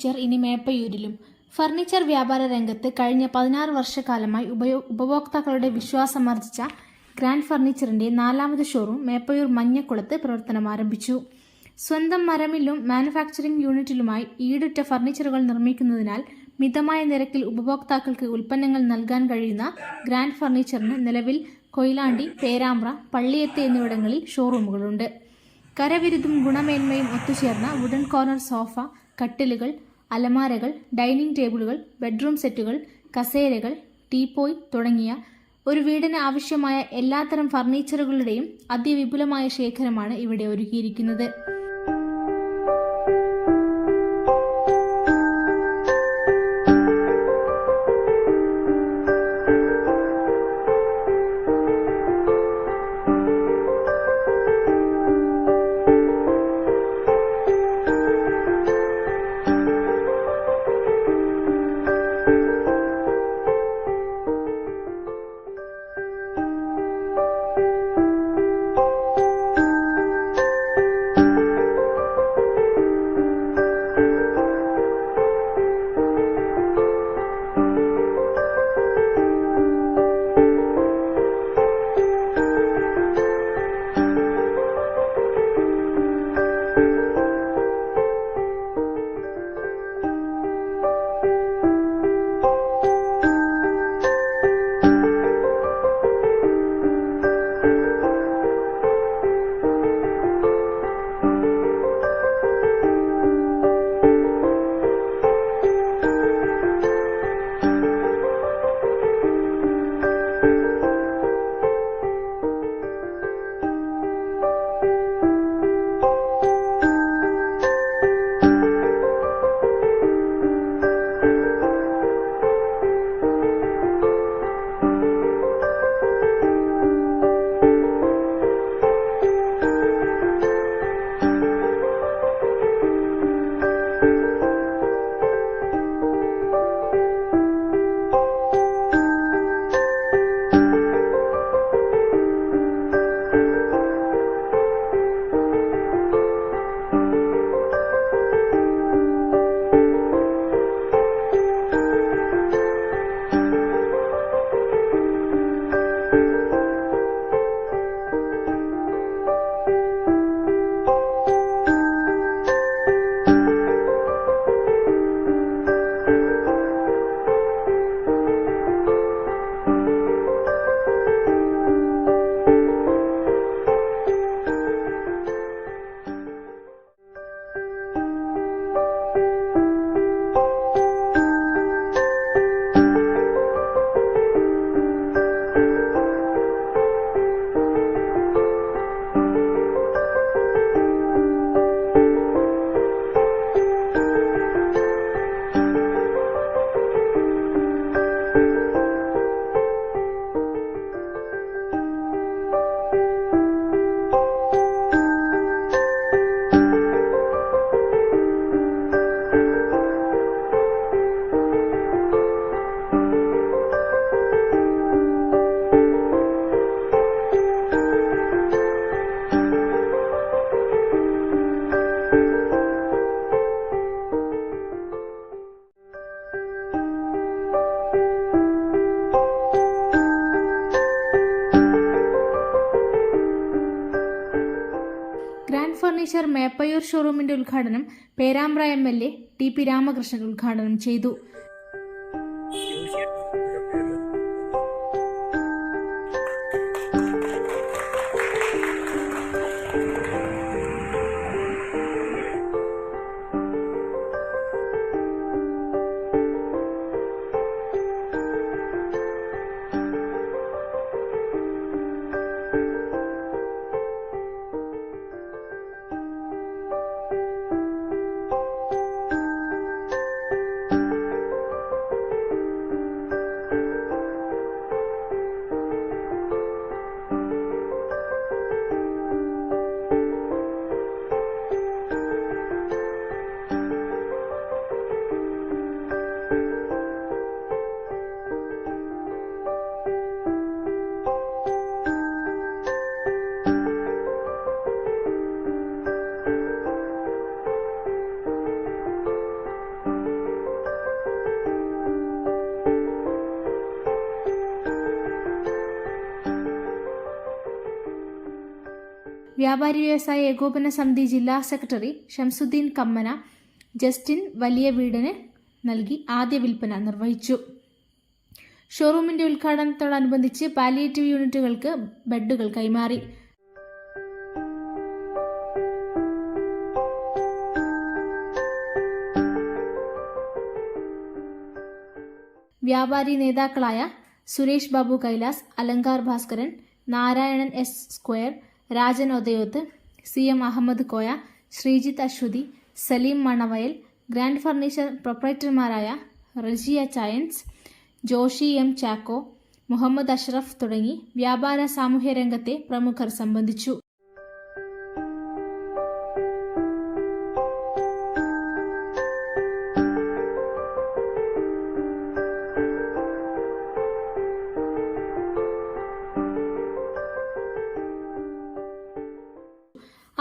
Furniture ഇനി മേപ്പയൂരിലും. Furniture വ്യാപാര രംഗത്ത് കഴിഞ്ഞ പതിനാറ് വർഷക്കാലമായി ഉപയോ ഉപഭോക്താക്കളുടെ വിശ്വാസമർജിച്ച ഗ്രാൻഡ് ഫർണിച്ചറിന്റെ നാലാമത് ഷോറൂം മേപ്പയൂർ മഞ്ഞക്കുളത്ത് പ്രവർത്തനം ആരംഭിച്ചു. സ്വന്തം മരമില്ലും മാനുഫാക്ചറിംഗ് യൂണിറ്റിലുമായി ഈടുറ്റ ഫർണിച്ചറുകൾ നിർമ്മിക്കുന്നതിനാൽ മിതമായ നിരക്കിൽ ഉപഭോക്താക്കൾക്ക് ഉൽപ്പന്നങ്ങൾ നൽകാൻ കഴിയുന്ന ഗ്രാൻഡ് ഫർണിച്ചറിന് നിലവിൽ കൊയിലാണ്ടി പേരാമ്പ്ര പള്ളിയത്ത് എന്നിവിടങ്ങളിൽ ഷോറൂമുകളുണ്ട്. കരവിരുതും ഗുണമേന്മയും ഒത്തുചേർന്ന വുഡൻ കോർണർ സോഫ കട്ടിലുകൾ അലമാരകൾ ഡൈനിങ് ടേബിളുകൾ ബെഡ്റൂം സെറ്റുകൾ കസേരകൾ ടീപ്പോയ് തുടങ്ങിയ ഒരു വീടിന് ആവശ്യമായ എല്ലാത്തരം ഫർണിച്ചറുകളുടെയും അതിവിപുലമായ ശേഖരമാണ് ഇവിടെ ഒരുക്കിയിരിക്കുന്നത്. ഫർണിച്ചർ മേപ്പയൂർ ഷോറൂമിന്റെ ഉദ്ഘാടനം Perambra M L A T P Ramakrishnan ഉദ്ഘാടനം ചെയ്തു വ്യാപാരി വ്യവസായ ഏകോപന സമിതി ജില്ലാ സെക്രട്ടറി ഷംസുദ്ദീൻ കമ്മന ജസ്റ്റിൻ വലിയ വീടിന് നൽകി ആദ്യ വിൽപ്പന നിർവഹിച്ചു. ഷോറൂമിന്റെ ഉദ്ഘാടനത്തോടനുബന്ധിച്ച് പാലിയേറ്റീവ് യൂണിറ്റുകൾക്ക് ബെഡുകൾ കൈമാറി. വ്യാപാരി നേതാക്കളായ Suresh Babu Kailas Alankar Bhaskaran Narayanan S square Rajan Othayoth C M Ahammed Koya Sreejith Aswathi Saleem Manavayal grand furniture പ്രൊപ്പറേറ്റർമാരായ Rejiya ചയൻസ് ജോഷി എം ചാക്കോ മുഹമ്മദ് അഷ്റഫ് തുടങ്ങി വ്യാപാര സാമൂഹ്യ രംഗത്തെ പ്രമുഖർ സംബന്ധിച്ചു.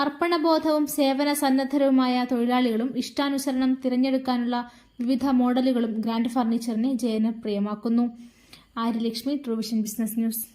അർപ്പണബോധവും സേവന സന്നദ്ധരുമായ തൊഴിലാളികളും ഇഷ്ടാനുസരണം തിരഞ്ഞെടുക്കാനുള്ള വിവിധ മോഡലുകളും ഗ്രാൻഡ് ഫർണിച്ചറിനെ ജനപ്രിയമാക്കുന്നു ആര്യലക്ഷ്മി ട്രൂവിഷൻ ബിസിനസ് ന്യൂസ്.